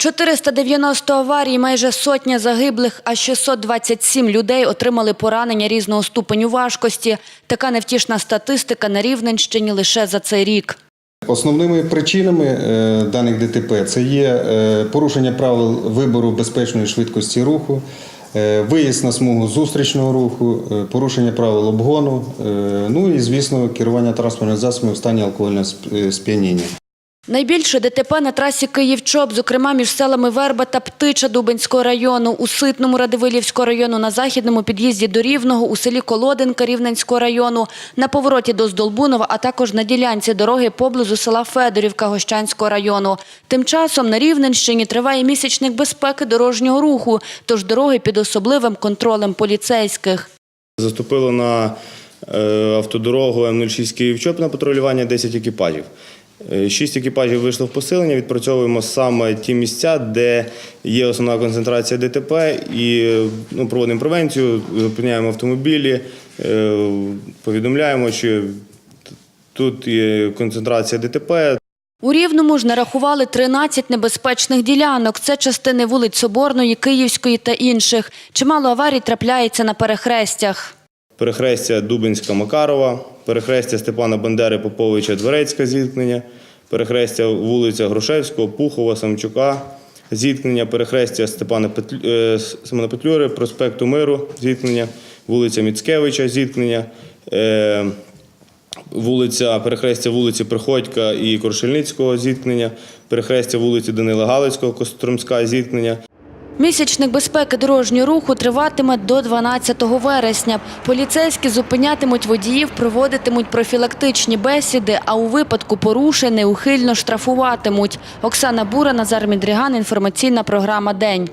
490 аварій, майже сотня загиблих, а 627 людей отримали поранення різного ступеню важкості. Така невтішна статистика на Рівненщині лише за цей рік. Основними причинами е, даних ДТП це є е, порушення правил вибору безпечної швидкості руху, е, виїзд на смугу зустрічного руху, порушення правил обгону, ну і, звісно, керування транспортним засобом в стані алкогольного сп'яніння. Найбільше ДТП на трасі Київ-Чоп, зокрема між селами Верба та Птича Дубенського району, у Ситному Радивилівського району, на західному під'їзді до Рівного, у селі Колодинка Рівненського району, на повороті до Здолбунова, а також на ділянці дороги поблизу села Федорівка Гощанського району. Тим часом на Рівненщині триває місячник безпеки дорожнього руху, тож дороги під особливим контролем поліцейських. Заступило на е, автодорогу М06 Київ-Чоп на патрулювання 10 екіпажів. Е, Шість екіпажів вийшло в посилення. Відпрацьовуємо саме ті місця, де є основна концентрація ДТП, і ну, проводимо превенцію, зупиняємо автомобілі, е, повідомляємо, що тут є концентрація ДТП, У Рівному ж нарахували 13 небезпечних ділянок. Це частини вулиць Соборної, Київської та інших. Чимало аварій трапляється на перехрестях. Перехрестя Дубинська Макарова, перехрестя Степана Бандери Поповича Дверецька зіткнення, перехрестя вулиця Грушевського, Пухова, Самчука, зіткнення, перехрестя Степана Петлю... е, Семена Петлюри, проспекту Миру, зіткнення, вулиця Міцкевича, зіткнення. Е... Вулиця, перехрестя вулиці Приходька і Коршельницького зіткнення, перехрестя вулиці Данила Галицького, Костромська зіткнення. Місячник безпеки дорожнього руху триватиме до 12 вересня. Поліцейські зупинятимуть водіїв, проводитимуть профілактичні бесіди, а у випадку порушень неухильно штрафуватимуть. Оксана Бура, Назар Мідріган, інформаційна програма «День».